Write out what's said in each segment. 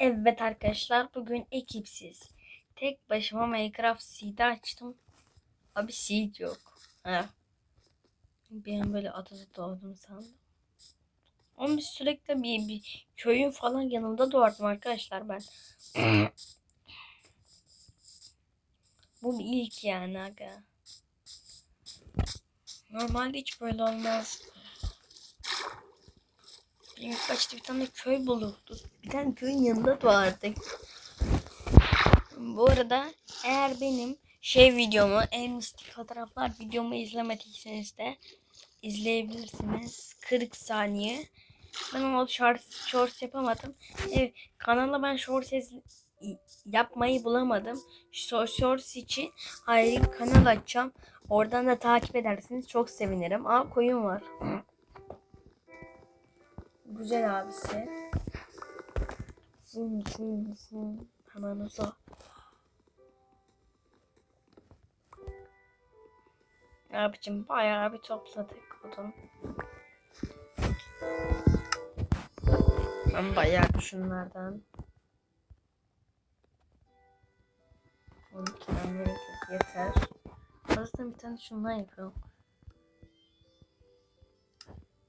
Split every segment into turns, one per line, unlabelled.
Evet arkadaşlar bugün ekipsiz. Tek başıma Minecraft Seed'i açtım. Abi Seed yok. Ha. Bir an böyle adada doğdum sandım. Ama biz sürekli bir, bir köyün falan yanında doğardım arkadaşlar ben. Bu bir ilk yani aga. Normalde hiç böyle olmaz. Başta bir tane köy bulurdu. Bir tane köyün yanında doğardık. Bu arada eğer benim şey videomu, en mistik fotoğraflar videomu izlemediyseniz de izleyebilirsiniz. 40 saniye. Ben o shorts, shorts yapamadım. Evet, kanala ben shorts yapmayı bulamadım. Shorts, için ayrı kanal açacağım. Oradan da takip edersiniz. Çok sevinirim. Aa koyun var. Güzel abisi. Fın fın fın. Hemen uza. Abicim bayağı bir topladık odun. Ben bayağı şunlardan. 12 tane yeter. Zaten bir tane şundan yapıyorum.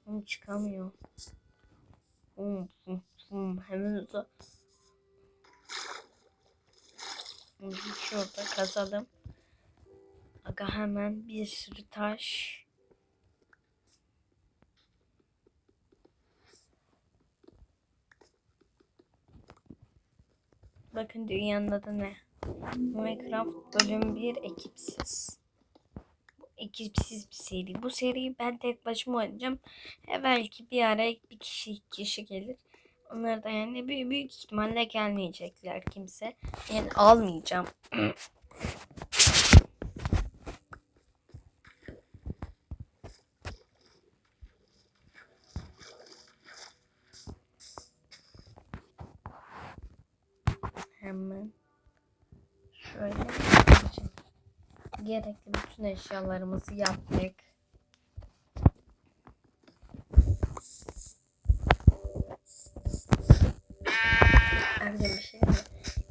Onu çıkamıyor. Hum, hum, hum. Hemen uza. Şurada kazalım. Aga hemen bir sürü taş. Bakın dünyanın adı ne? Minecraft bölüm 1 ekipsiz. Ekipsiz bir seri. Bu seriyi ben tek başıma oynayacağım. E belki bir ara bir kişi iki kişi gelir. Onlar da yani büyük, büyük ihtimalle gelmeyecekler kimse. Yani almayacağım. Hemen şöyle. Gerekli bütün eşyalarımızı yaptık. Abi bir şey?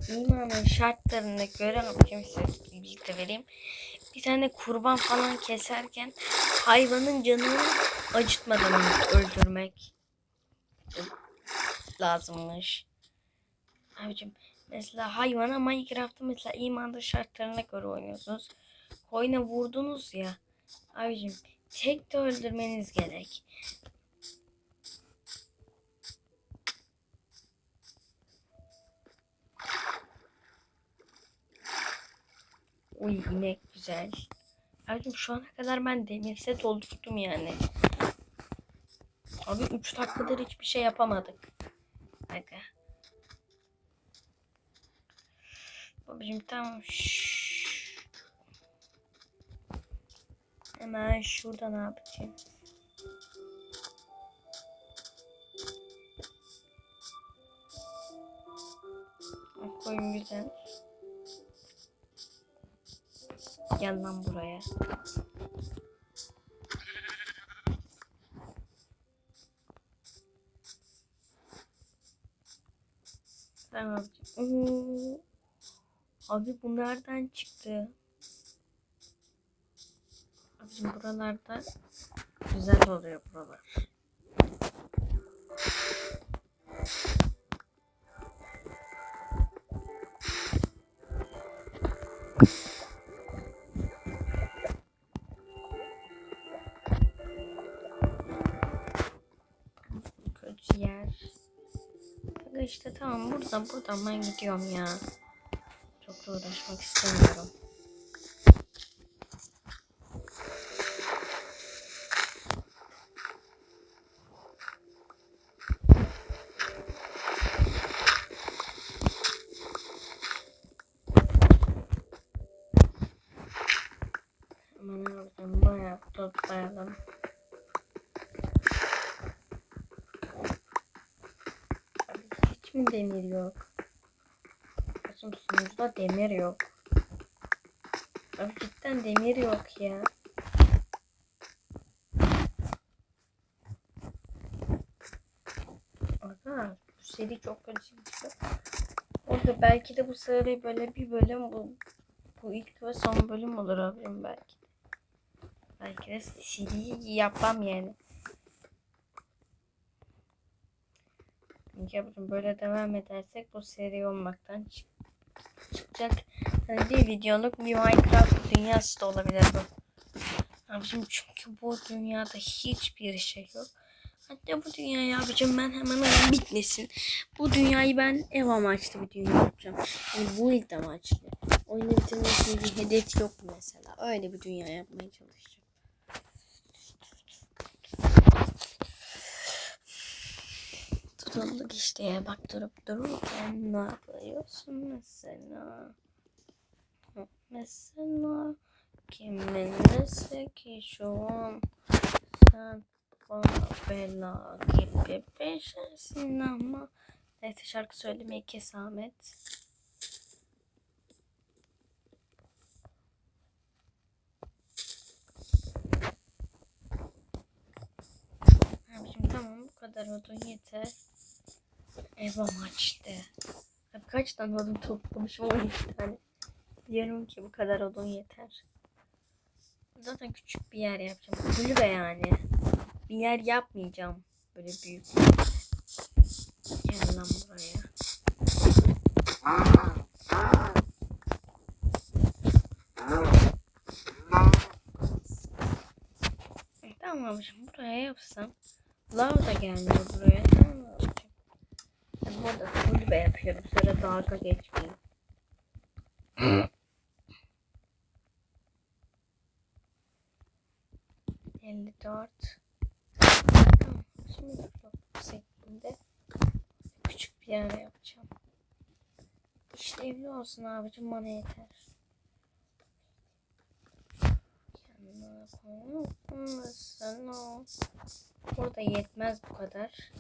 İmanın şartlarına göre yapacağım size birlikte vereyim. Bir tane kurban falan keserken hayvanın canını acıtmadan öldürmek lazımmış. Abicim mesela hayvana Minecraft'ta mesela imanda şartlarına göre oynuyorsunuz. Koyuna vurdunuz ya. Abicim tek de öldürmeniz gerek. Uy inek güzel. Abicim şu ana kadar ben demir set doldurdum yani. Abi 3 dakikadır hiçbir şey yapamadık. Aga. Babacım tamam. Şşş. Hemen şurada ne yapacağım? Koyun güzel. Lan buraya. Tamam. Oo. Abi bu nereden çıktı? Buralarda güzel oluyor buralar. Kötü yer. İşte tamam burada buradan ben gidiyorum ya. Çok da uğraşmak istemiyorum. Hemen oradan bayağı toplayalım. Mi demir yok? Kızım sunucuda demir yok. Abi cidden demir yok ya. Aga bu seri çok kötü gidiyor. Orada belki de bu seri böyle bir bölüm bu bu ilk ve son bölüm olur abim belki. Belki de seri yapmam yani. Abicim böyle devam edersek bu seri olmaktan çık çıkacak. Yani bir videoluk bir Minecraft dünyası da olabilir bu. Abicim çünkü bu dünyada hiçbir şey yok. Hatta bu dünyayı abicim ben hemen oyun bitmesin. Bu dünyayı ben ev amaçlı bir dünya yapacağım. Yani bu ilk amaçlı. Oyunu bitirmek bir hedef yok mesela. Öyle bir dünya yapmaya çalışacağım. Tutulduk işte ya. Bak durup dururken ne yapıyorsun mesela? Mesela kiminlese ki şu an sen bana bela gibi peşesin ama Neyse şarkı söylemeyi kes Ahmet. Tamam bu kadar odun yeter. Ev amaçlı. Abi kaç tane odun toplamışım 12 tane. Diyorum ki bu kadar odun yeter. Zaten küçük bir yer yapacağım. Kulübe yani. Bir yer yapmayacağım. Böyle büyük. Gel lan buraya. Tamam buraya yapsam. Lav da gelmiyor buraya. Tamam burada kulübe yapıyorum. Sonra dalga geçmeyin. Elli dört. Şimdi şeklinde küçük bir yer yapacağım. İşlevli olsun abicim bana yeter. Koymasın o. Burada yetmez bu kadar.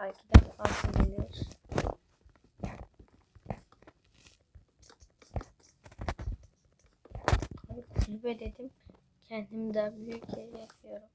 Belki de. Abi kulübe dedim. Kendim daha büyük yer yapıyorum.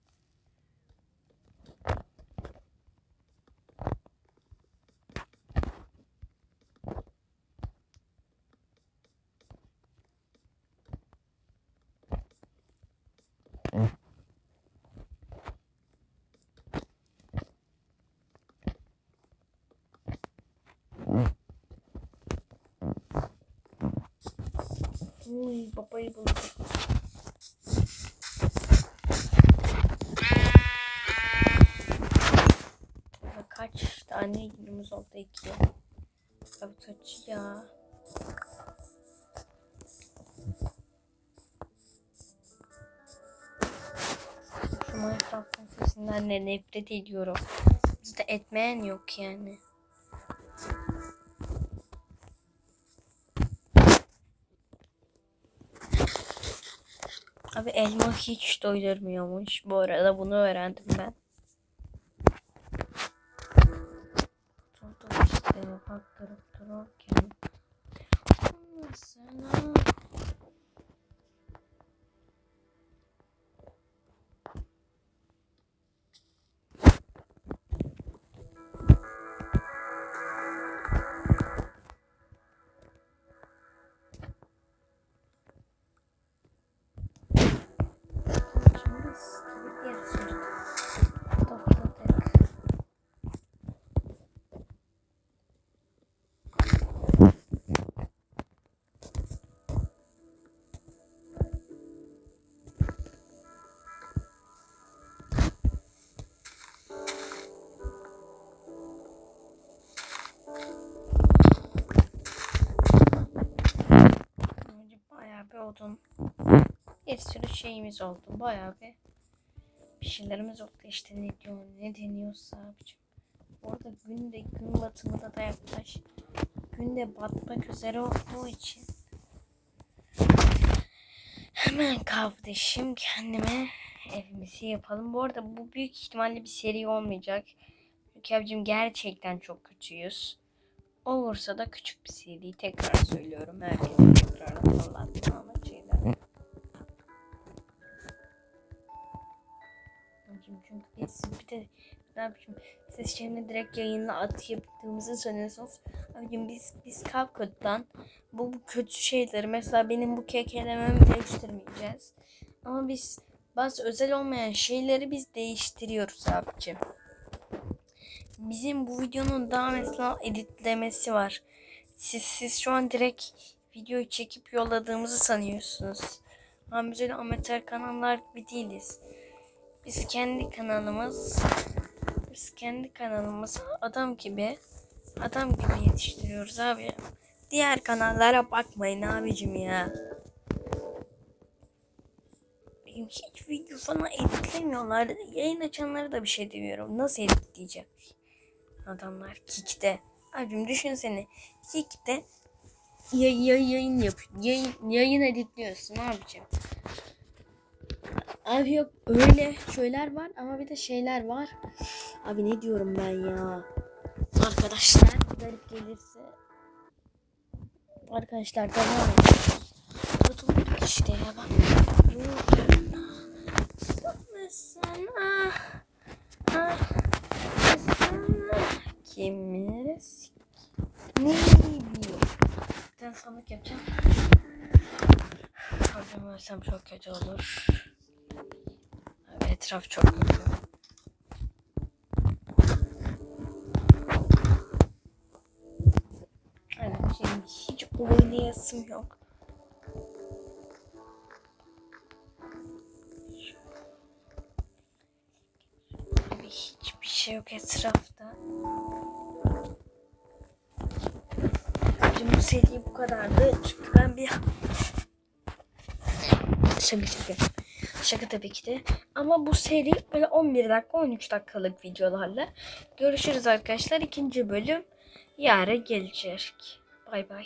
Uy babayı buldum. Kaç tane günümüz oldu iki. Abi kötü ya. Şu Minecraft'ın sesinden de nefret ediyorum. Bizde etmeyen yok yani. Abi elma hiç doydurmuyormuş. Bu arada bunu öğrendim ben. Şeyimiz oldu. Bayağı bir bir şeylerimiz oldu. İşte ne diyor, ne deniyorsa abicim. Orada gün de gün batımına da yaklaş. Gün de batmak üzere olduğu için hemen kardeşim kendime evimizi yapalım. Bu arada bu büyük ihtimalle bir seri olmayacak. Çünkü abicim gerçekten çok kötüyüz. Olursa da küçük bir seri tekrar söylüyorum. Herkese tekrar amacıyla. Biz bir de ne yapayım? Siz şimdi direkt yayınla at yaptığımızı sanıyorsunuz. Abicim biz biz CapCut'tan bu, bu kötü şeyleri mesela benim bu kekelememi değiştirmeyeceğiz. Ama biz bazı özel olmayan şeyleri biz değiştiriyoruz abicim. Bizim bu videonun daha mesela editlemesi var. Siz, siz şu an direkt videoyu çekip yolladığımızı sanıyorsunuz. Ama biz öyle amatör kanallar gibi değiliz. Biz kendi kanalımız biz kendi kanalımız adam gibi adam gibi yetiştiriyoruz abi. Diğer kanallara bakmayın abicim ya. Benim hiç video falan editlemiyorlar. Yayın açanlara da bir şey demiyorum. Nasıl editleyecek? Adamlar Kik'te. Abim düşünsene. Kik'te yay, yay, yayın yap yayın, yayın editliyorsun abicim. Abi yok öyle şeyler var ama bir de şeyler var. Abi ne diyorum ben ya? Arkadaşlar garip gelirse Arkadaşlar devam ediyoruz. Kurtulduk işte ya bak. Mısın ah ah ah Kiminiz ne diyor? Tane sandık yapacağım. Ölsem çok kötü olur. Etraf çok kötü. Evet şimdi hiç oynayasım yok. Abi hiçbir şey yok etrafta. Şimdi bu seri bu kadardı. Çünkü ben bir... Şaka şaka. Şaka tabii ki de. Ama bu seri böyle 11 dakika 13 dakikalık videolarla. Görüşürüz arkadaşlar. İkinci bölüm yarın gelecek. Bay bay.